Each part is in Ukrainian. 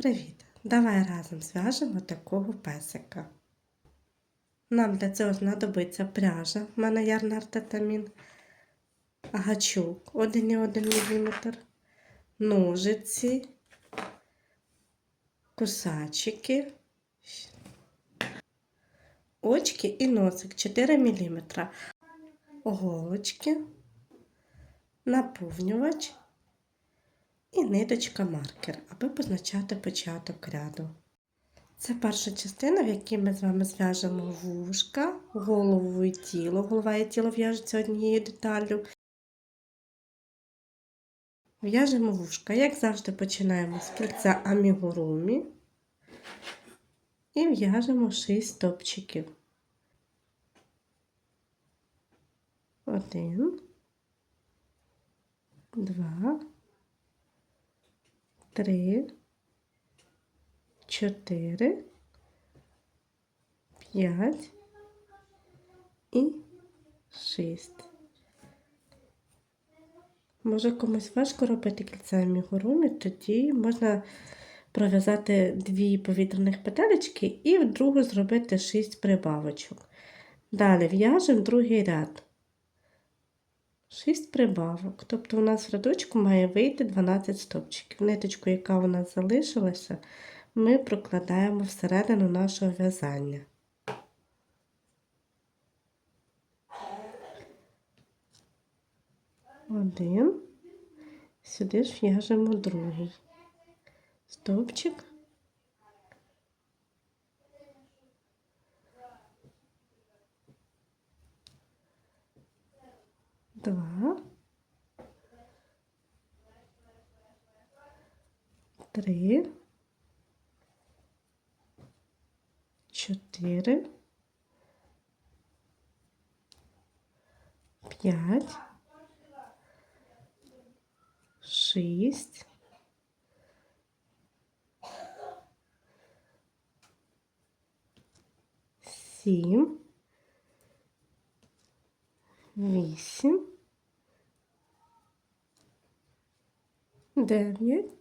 Привіт! Давай разом зв'яжемо такого песика. Нам для цього знадобиться пряжа, в мене ярнар татамін, гачок 1,1 мм, ножиці, кусачики, очки і носик 4 мм, голочки, наповнювач і ниточка маркер, аби позначати початок ряду. Це перша частина, в якій ми з вами зв'яжемо вушка, голову і тіло. Голова і тіло в'яжуться однією деталлю. В'яжемо вушка. Як завжди, починаємо з кільця амігурумі і в'яжемо 6 стопчиків. Один, два, три, чотири, п'ять і шість. Може комусь важко робити кільцеві гурумі, тоді можна пров'язати дві повітряних петелечки і в другу зробити шість прибавочок. Далі в'яжемо другий ряд. 6 прибавок. Тобто у нас в рядочку має вийти 12 стопчиків. Ниточку, яка у нас залишилася, ми прокладаємо всередину нашого в'язання. Один. Сюди ж в'яжемо другий стовпчик. Три. Чотири. П'ять. Шість. Сім. Вісім. Дев'ять.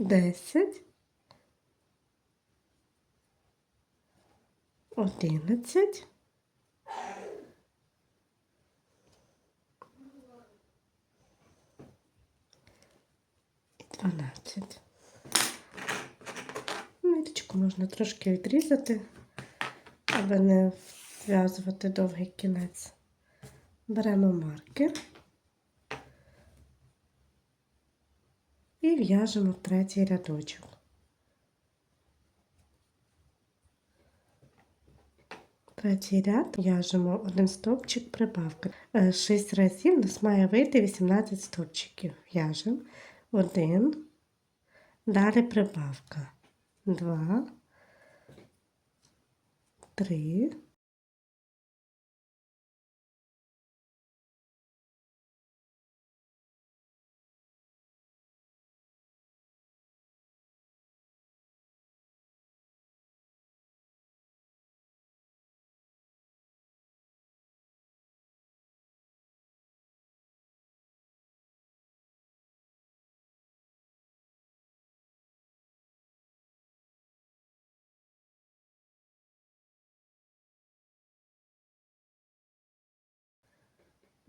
Десять. Одинадцять. І дванадцять. Ниточку можна трошки відрізати, аби не зв'язувати довгий кінець. Беремо маркер в'яжемо третій рядочок. Третій ряд в'яжемо один стовпчик прибавки. 6 разів у нас має вийти 18 стовпчиків. В'яжемо один, далі прибавка. Два, три,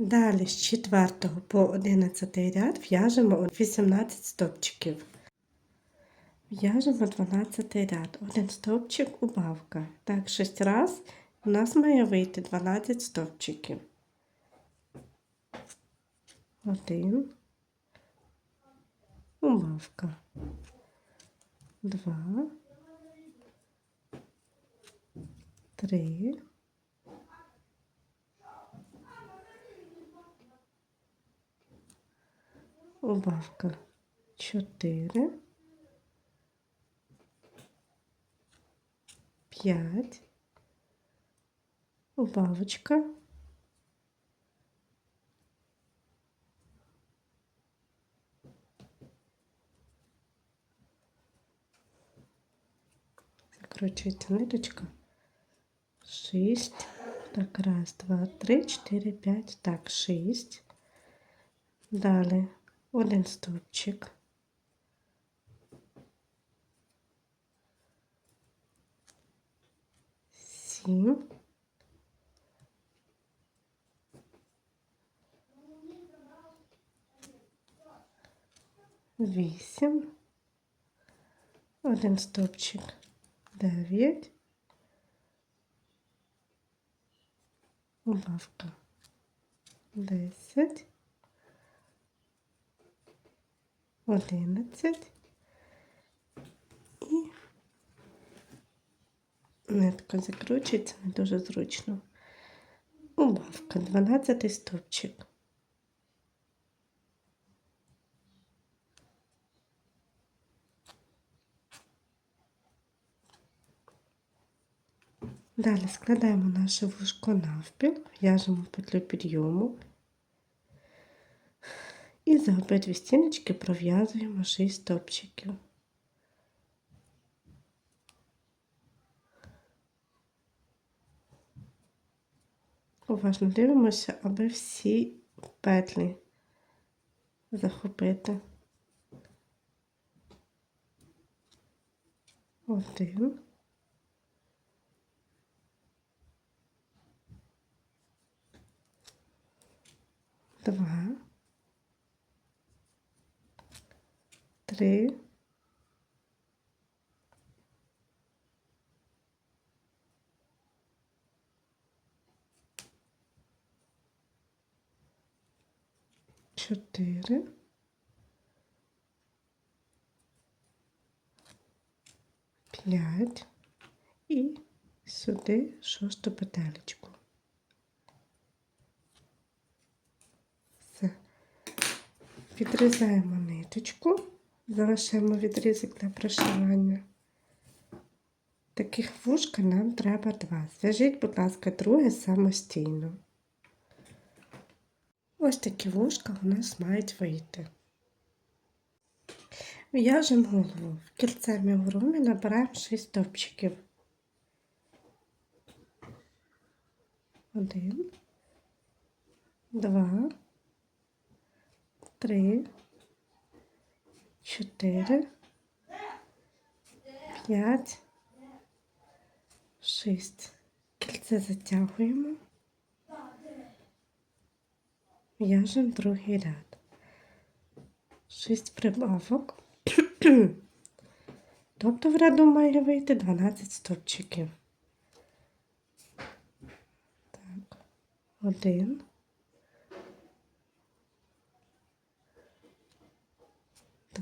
Далі з 4 по 11 ряд в'яжемо 18 стовпчиків. В'яжемо 12 ряд, один стовпчик убавка. Так, 6 раз у нас має вийти 12 стовпчиків. Один. Убавка. Два. Три. Убавка 4, 5, убавочка, закручується ниточка, 6, так, раз, два, три, чотири, п'ять, так, 6, далі один стовпчик. Сім. Вісім. Один стопчик Дев'ять. Лавка. Десять. Одинадцять. І нитка закручується не дуже зручно. Убавка. Дванадцятий стопчик. Далі складаємо наше вушко навпіл, в'яжемо петлю підйому і за обидві стіночки пров'язуємо 6 стопчиків. Уважно дивимося, аби всі петлі захопити. Один. Два. Три. Чотири. П'ять. І сюди шосту петелечку. Все. Відрізаємо ниточку, залишаємо відрізок для пришивання. Таких вушка нам треба два. Зв'яжіть, будь ласка, друге самостійно. Ось такі вушка у нас мають вийти. В'яжемо голову. В кільце мігурумі набираємо 6 стовпчиків. Один, два, три, чотири, п'ять, шість. Кільце затягуємо. В'яжемо другий ряд. Шість прибавок. Тобто в ряду має вийти 12 стопчиків. Так, один.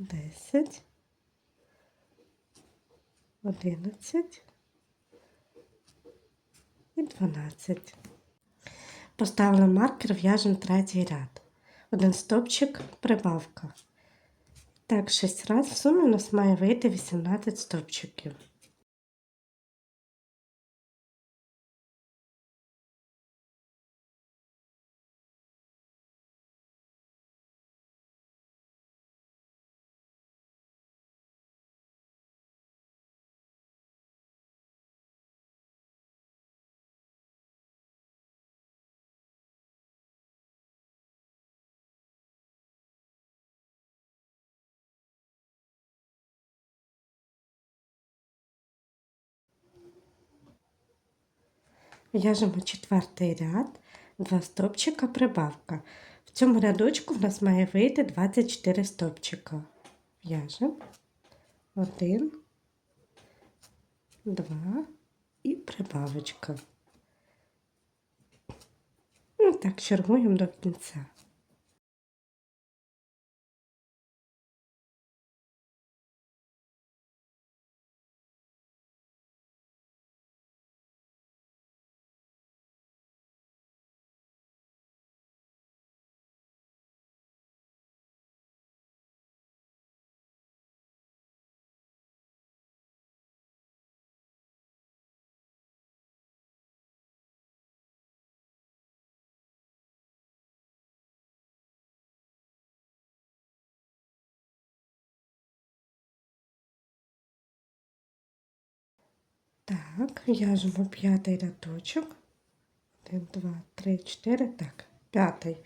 Десять. Одинадцять. І дванадцять. Поставили маркер, в'яжемо третій ряд. Один стопчик, прибавка. Так, 6 разів в сумі у нас має вийти 18 стопчиків. В'яжемо четвертий ряд, два стопчика, прибавка. В цьому рядочку в нас має вийти 24 стопчика. В'яжемо один, два і прибавочка. І так чергуємо до кінця. Так, в'яжемо п'ятий рядочок. Один, два, три, чотири. Так, п'ятий.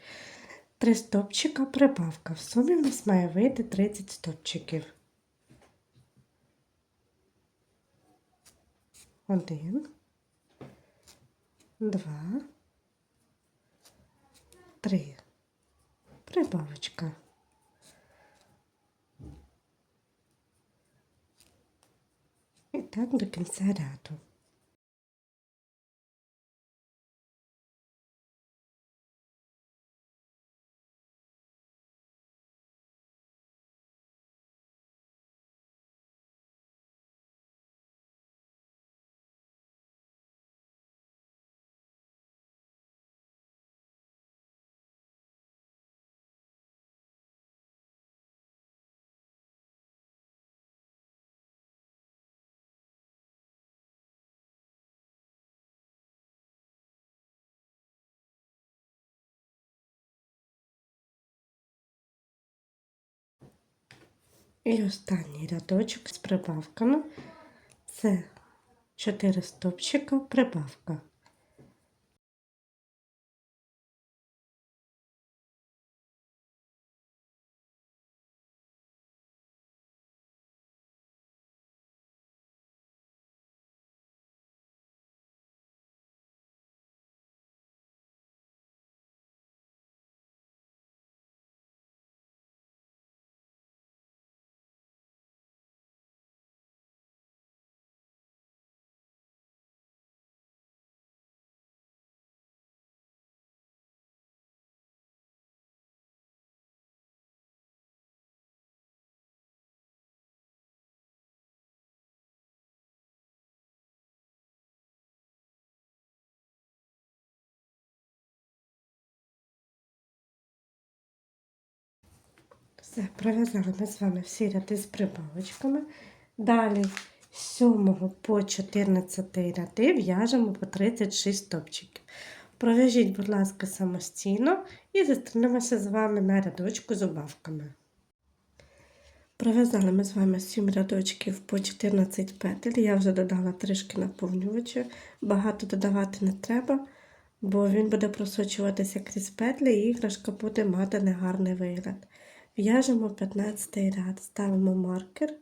Три стопчика, прибавка. В сумі в нас має вийти 30 стопчиків. Один, два, три. Прибавочка. І так до І останній рядочок з прибавками. Це 4 стопчика прибавка. Все, пров'язали ми з вами всі ряди з прибавочками. Далі з 7 по 14 ряди в'яжемо по 36 стопчиків. Пров'яжіть, будь ласка, самостійно і зустрінемося з вами на рядочку з убавками. Пров'язали ми з вами 7 рядочків по 14 петель. Я вже додала трішки наповнювача. Багато додавати не треба, бо він буде просочуватися крізь петлі і іграшка буде мати негарний вигляд. В'яжемо 15 ряд, ставимо маркер.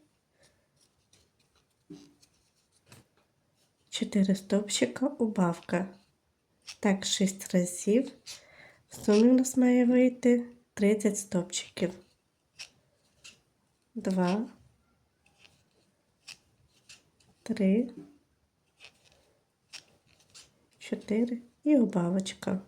4 стовпчика, убавка. Так, 6 разів. В сумі у нас має вийти 30 стовпчиків. 2, 3, 4 і убавочка.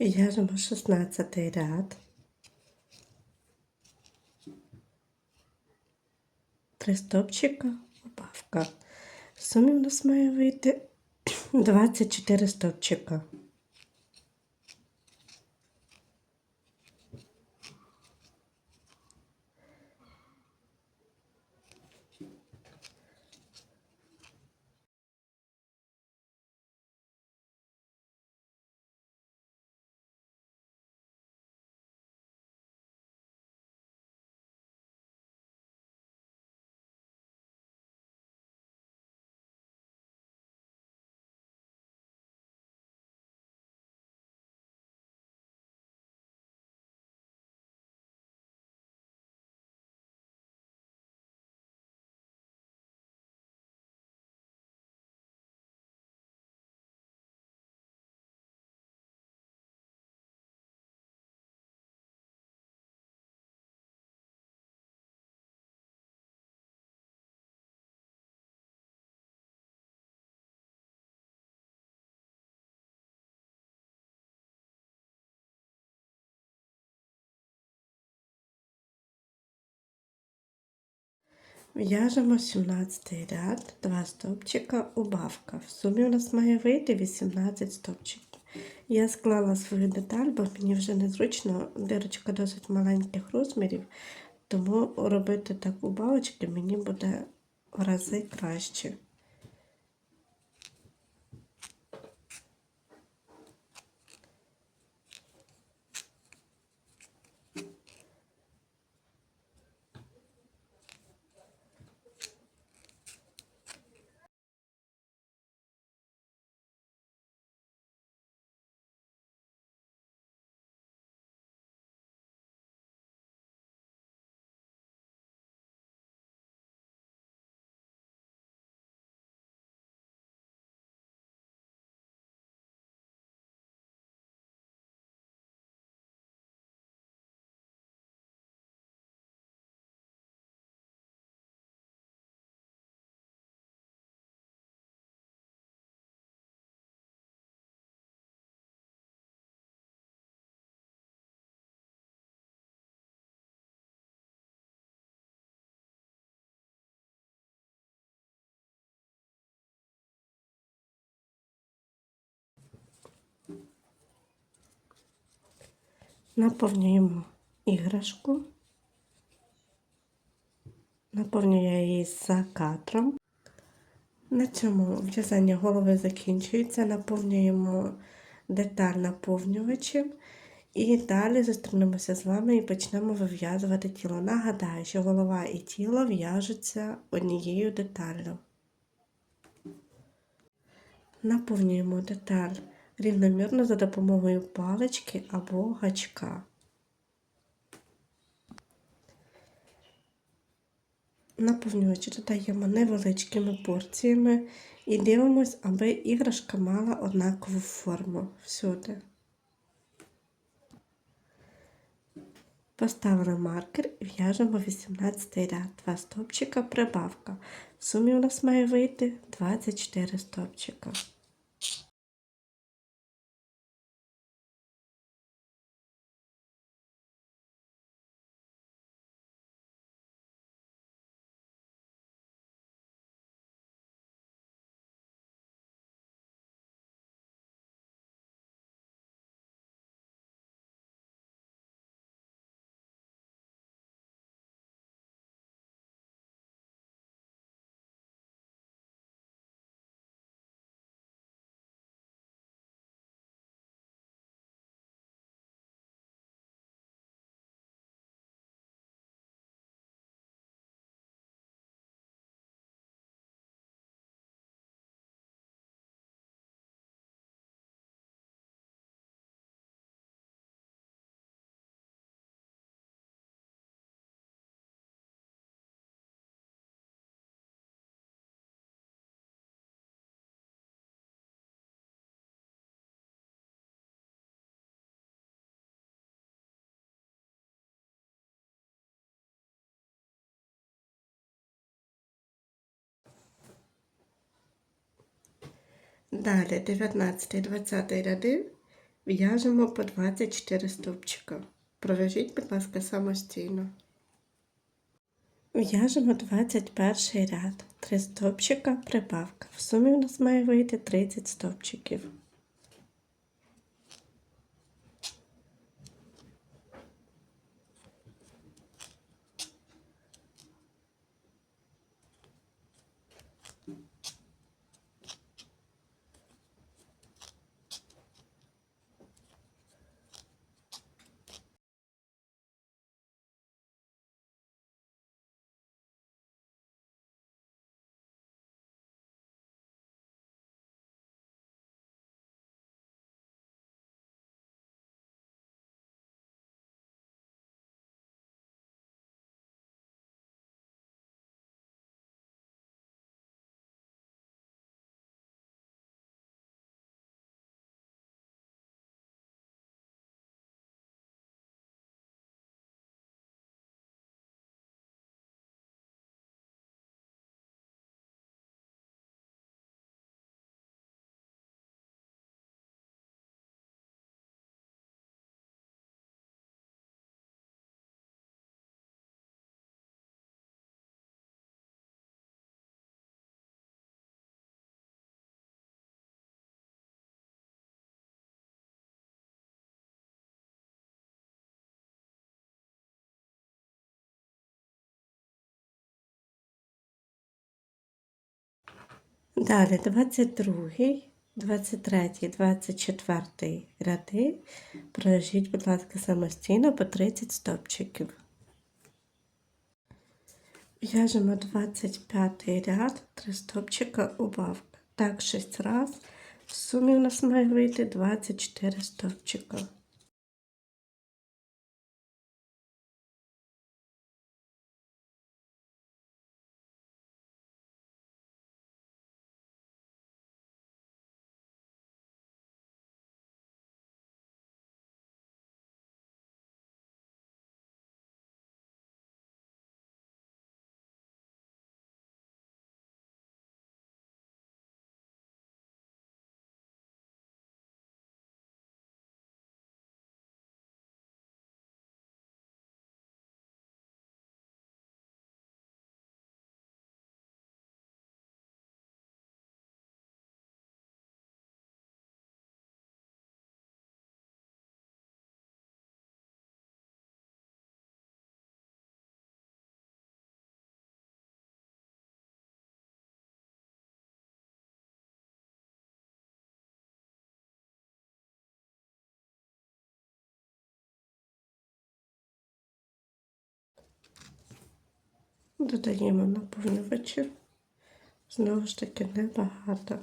В'яжемо 16 ряд. Три стопчика, убавка. В сумі у нас має вийти 24 стопчика. В'яжемо 17 ряд, 2 стопчика, убавка. В сумі у нас має вийти 18 стопчиків. Я склала свою деталь, бо мені вже незручно, дирочка досить маленьких розмірів, тому робити так убавочки мені буде в рази краще. Наповнюємо іграшку. Наповнюю її за кадром. На цьому в'язання голови закінчується. Наповнюємо деталь наповнювачем. І далі зустрінемося з вами і почнемо вив'язувати тіло. Нагадаю, що голова і тіло в'яжуться однією деталлю. Наповнюємо деталь рівномірно за допомогою палички або гачка. Наповнювач додаємо невеличкими порціями і дивимось, аби іграшка мала однакову форму всюди. Поставили маркер і в'яжемо 18 ряд, 2 стовпчика, прибавка. В сумі у нас має вийти 24 стовпчика. Далі 19-20 ряди в'яжемо по 24 стовпчика. Пров'яжіть, будь ласка, самостійно. В'яжемо 21 ряд, 3 стовпчика, прибавка. В сумі у нас має вийти 30 стовпчиків. Далі 22, 23, 24 ряди. Пров'яжіть, будь ласка, самостійно по 30 стопчиків. В'яжемо 25 ряд, 3 стопчика убавка. Так, 6 раз. В сумі у нас має вийти 24 стопчика. Додаємо наповнювачі. Знову ж таки небагато.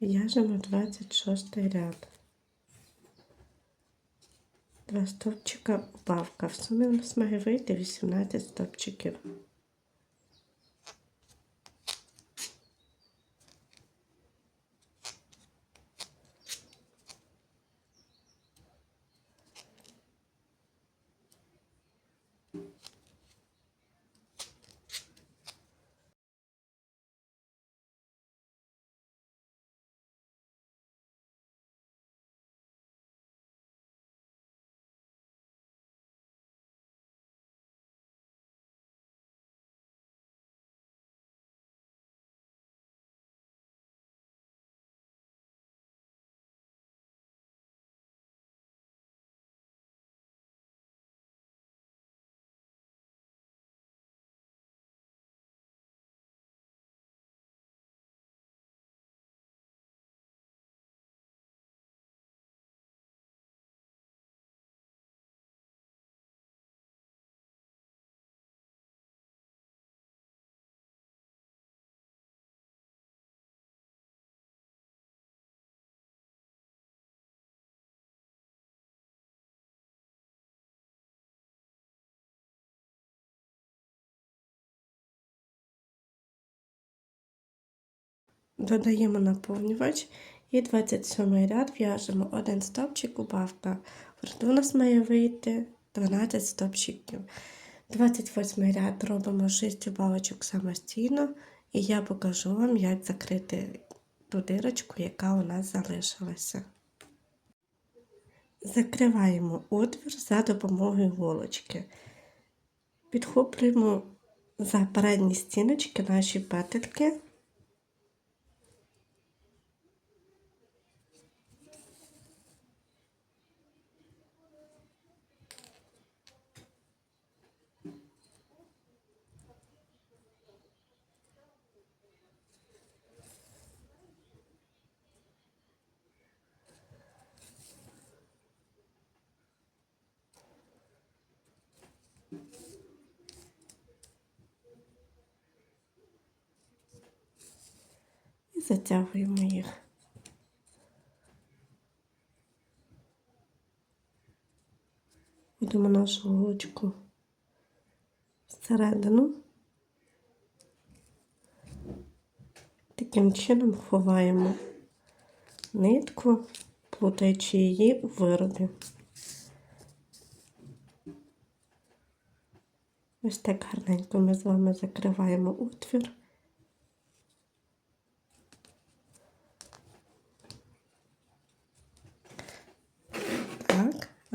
В'яжемо 26 ряд. Два стовпчика убавка. В сумі у нас має вийти 18 стовпчиків. Додаємо наповнювач і 27 ряд в'яжемо один стовпчик убавка. В у нас має вийти 12 стовпчиків. 28 ряд робимо 6 убавочок самостійно, і я покажу вам, як закрити ту дирочку, яка у нас залишилася. Закриваємо отвір за допомогою голочки. Підхоплюємо за передні стіночки наші петельки. Затягуємо їх. Будемо нашу голочку всередину. Таким чином ховаємо нитку, плутаючи її у виробі. Ось так гарненько ми з вами закриваємо отвір.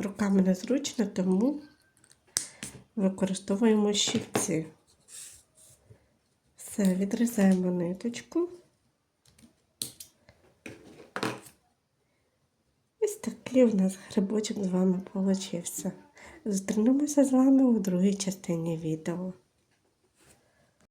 Руками незручно, тому використовуємо щипці. Все, відрізаємо ниточку. Ось такий у нас грибочок з вами вийшов. Зустрінемося з вами у другій частині відео.